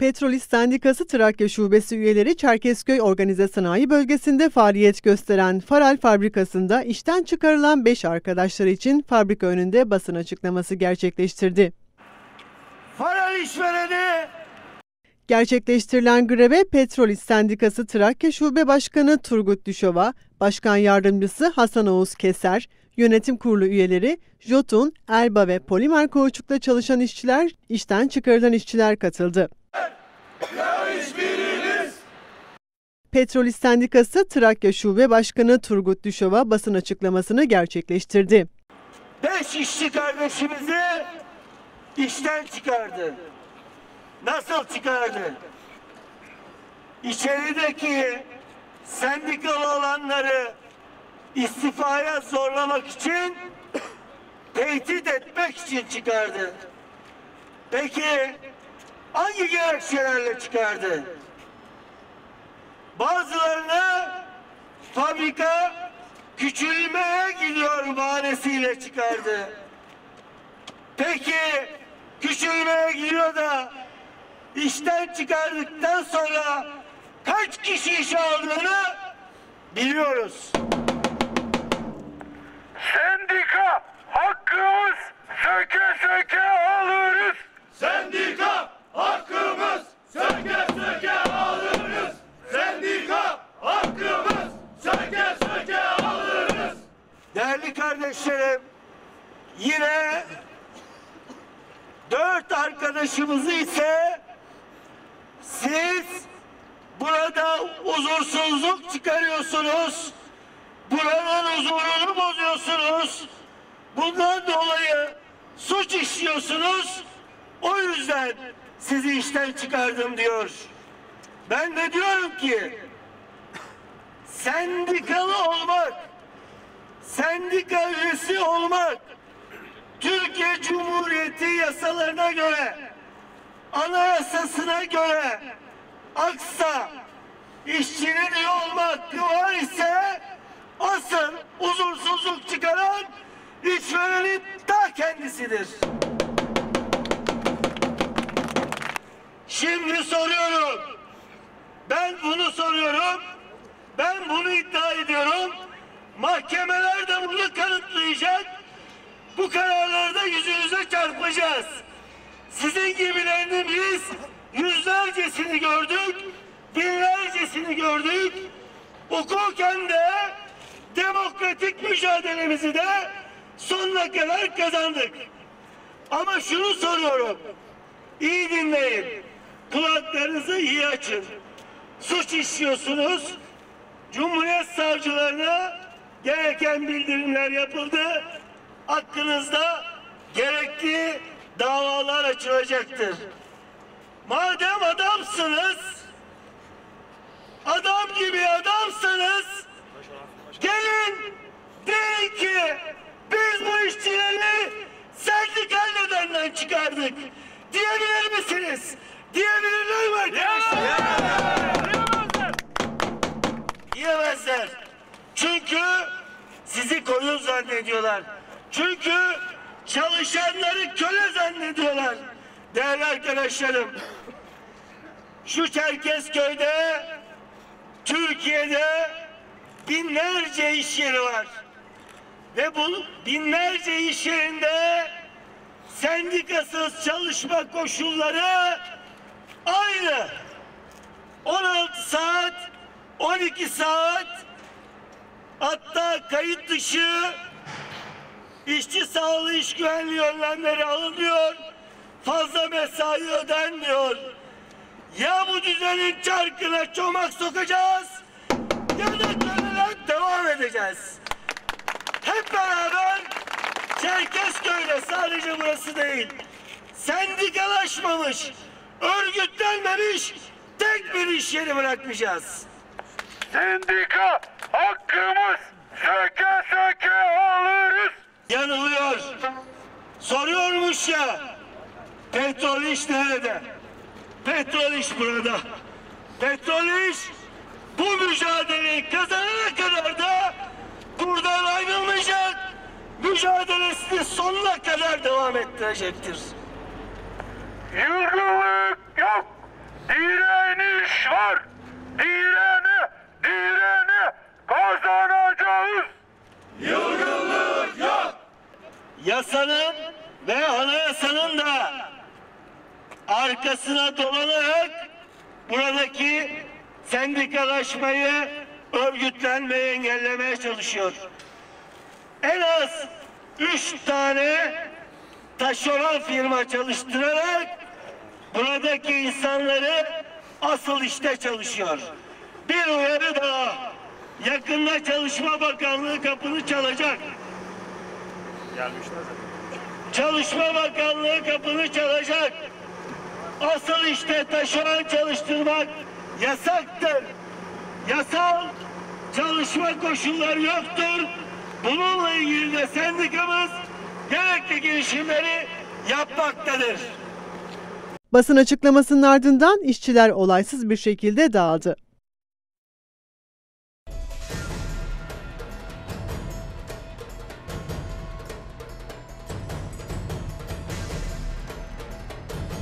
Petrolist Sendikası Trakya Şubesi üyeleri Çerkezköy Organize Sanayi Bölgesi'nde faaliyet gösteren Faral Fabrikası'nda işten çıkarılan 5 arkadaşları için fabrika önünde basın açıklaması gerçekleştirdi. Faral işvereni Gerçekleştirilen greve Petrolist Sendikası Trakya Şube Başkanı Turgut Düşova, Başkan Yardımcısı Hasan Oğuz Keser, Yönetim Kurulu üyeleri Jotun, Elba ve Polimer Kauçuk'ta çalışan işçiler, işten çıkarılan işçiler katıldı. Petrolist Sendikası Trakya Şube Başkanı Turgut Düşova basın açıklamasını gerçekleştirdi. beş işçi kardeşimizi işten çıkardı. Nasıl çıkardı? İçerideki sendikalı olanları istifaya zorlamak için tehdit etmek için çıkardı. Peki hangi gerekçelerle çıkardı? Bazılarını fabrika küçülmeye gidiyor bahanesiyle çıkardı. Peki küçülmeye gidiyor da işten çıkardıktan sonra kaç kişi işe aldığını biliyoruz. Sendika hakkımız söke söke alırız. Sendika hakkımız söke söke alırız. Sendika hakkımız söke söke alırız. Değerli kardeşlerim, yine dört arkadaşımızı ise siz burada huzursuzluk çıkarıyorsunuz. Buranın huzurunu bozuyorsunuz. Bundan dolayı suç işliyorsunuz. O yüzden sizi işten çıkardım diyor. Ben de diyorum ki sendikalı olmak sendika üyesi olmak Türkiye Cumhuriyeti yasalarına göre anayasasına göre aksa işçinin üye olma hakkı var ise asıl huzursuzluk çıkaran işverenin ta kendisidir. Şimdi soruyorum. Ben bunu soruyorum. Ben bunu iddia ediyorum. Mahkemeler de bunu kanıtlayacak. Bu kararları da yüzünüze çarpacağız. Sizin gibilerini biz yüzlercesini gördük, binlercesini gördük. Hukuken de demokratik mücadelemizi de sonuna kadar kazandık. Ama şunu soruyorum. İyi dinleyin. Kulaklarınızı iyi açın. Suç işliyorsunuz. Cumhuriyet savcılarına gereken bildirimler yapıldı. Hakkınızda gerekli davalar açılacaktır. Madem adamsınız, adam gibi adamsanız gelin deyin ki biz bu işçileri sendikal nedenden çıkardık. Diyebilir misiniz? Diyebilirler mi koyun zannediyorlar. Çünkü çalışanları köle zannediyorlar. Değerli arkadaşlarım, şu Çerkezköy'de, Türkiye'de binlerce iş yeri var. Ve bu binlerce iş yerinde sendikasız çalışma koşulları aynı. 16 saat, 12 saat hatta kayıt dışı işçi sağlığı iş güvenliği önlemleri alınıyor. Fazla mesai ödenmiyor. Ya bu düzenin çarkına çomak sokacağız ya da köleler devam edeceğiz. Hep beraber Çerkezköy'de sadece burası değil. Sendikalaşmamış, örgütlenmemiş tek bir iş yeri bırakmayacağız. Sendika hakkımız söke söke alırız. Yanılıyor. Soruyormuş ya. Petrol iş nerede? Petrol iş burada. Petrol iş bu mücadeleyi kazanana kadar da buradan ayrılmayacak. Mücadelesini sonuna kadar devam ettirecektir. Yılgınlık yok. var. Direne, direne kazanacağız. Yılgınlık yok. Yasanın ve anayasanın da arkasına dolanarak buradaki sendikalaşmayı, örgütlenmeyi engellemeye çalışıyor. En az üç tane taşeron firma çalıştırarak buradaki insanları asıl işte çalışıyor. Bir uyarı daha. Yakında Çalışma Bakanlığı kapını çalacak. Çalışma Bakanlığı kapını çalacak. Asıl işte taşeron çalıştırmak yasaktır. Yasal çalışma koşulları yoktur. Bununla ilgili de sendikamız gerekli girişimleri yapmaktadır. Basın açıklamasının ardından işçiler olaysız bir şekilde dağıldı.